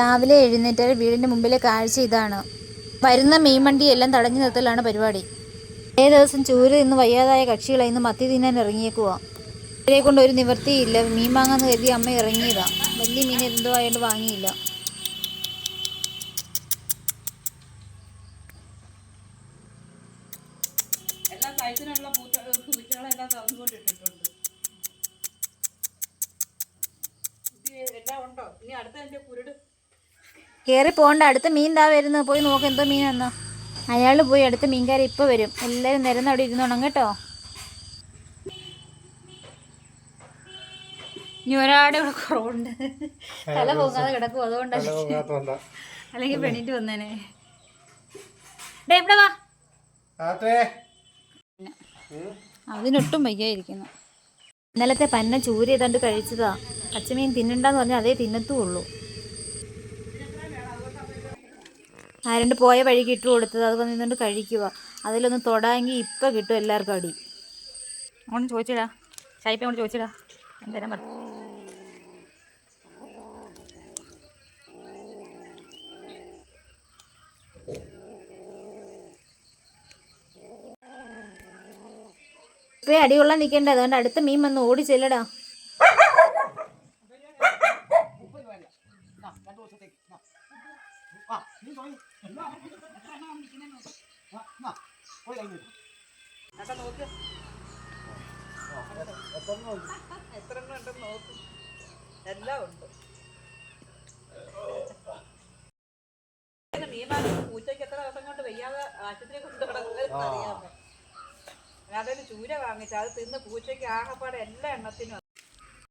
രാവിലെ എഴുന്നേറ്റാൽ വീടിന്റെ മുമ്പിലെ കാഴ്ച ഇതാണ്. വരുന്ന മീൻ വണ്ടി എല്ലാം തടഞ്ഞു നിർത്തലാണ് പരിപാടി. ഏ ദിവസം ചൂര് നിന്ന് വയ്യാതായ കക്ഷികളെ ഇന്ന് മത്തി തിന്നാൻ ഇറങ്ങിയേക്കുവാ. ഇവരെ കൊണ്ട് ഒരു നിവൃത്തിയില്ല. മീൻ വാങ്ങാന്ന് കരുതി അമ്മ ഇറങ്ങിയതാ. വലിയ മീൻ എന്തോ ആയതുകൊണ്ട് വാങ്ങിയില്ല. എല്ലാ എല്ലാം ഉണ്ടോ? ഇനി അടുത്ത എന്റെ കുരുട് കയറി പോകണ്ട അടുത്ത മീൻ താ വരുന്നു. പോയി നോക്ക് എന്തോ മീനാന്ന് അയാൾ പോയി അടുത്ത മീൻകാരി ഇപ്പോൾ വരും. എല്ലാവരും നിരന്ന് അവിടെ ഇരുന്നോണം കേട്ടോ. ഇനി ഒരാടെ ഇവിടെ കുറവുണ്ട്. തല പോകാതെ കിടക്കും അതുകൊണ്ടല്ലേ പോകാത്തോണ്ടാ. അല്ലെങ്കിൽ പെണ്ണിട്ട് വന്നേനെ. ഡേ ഇവിടെ വാ. അതിനൊട്ടും വയ്യായിരിക്കുന്നു. ഇന്നലത്തെ പന്ന ചൂര് ഏതാണ്ട് കഴിച്ചതാ. പച്ചമീൻ തിന്നണ്ടെന്ന് പറഞ്ഞാൽ അതേ തിന്നത്തും ആരണ്ട് പോയ വഴിക്ക് ഇട്ട് കൊടുത്തത്. അത് വന്ന് നിന്നുകൊണ്ട് കഴിക്കുക. അതിലൊന്ന് തൊടാമെങ്കിൽ ഇപ്പം കിട്ടും എല്ലാവർക്കും അടി. അങ്ങോട്ട് ചോദിച്ചിടാ. ചായപ്പ അങ്ങോട്ട് ചോദിച്ചിടാ. എന്തേരം പറ. ഇപ്പഴേ അടി നിൽക്കേണ്ട നിൽക്കണ്ട അതുകൊണ്ട് അടുത്ത മീൻ വന്ന് ഓടി ചെല്ലടാ. നോക്ക്. എത്ര എണ്ണം ഉണ്ടെന്ന് നോക്ക്. എല്ലാം ഉണ്ട്. മീനാണ് പൂച്ചയ്ക്ക് എത്ര ദിവസം കൊണ്ട് വയ്യാതെ ആശുപത്രി കൊണ്ട് കിടക്കുന്നത് അറിയാമോ? അതൊരു ചൂര വാങ്ങിച്ച അത് തിന്ന് പൂച്ചയ്ക്ക് ആകപ്പാടെ എല്ലാ എണ്ണത്തിനും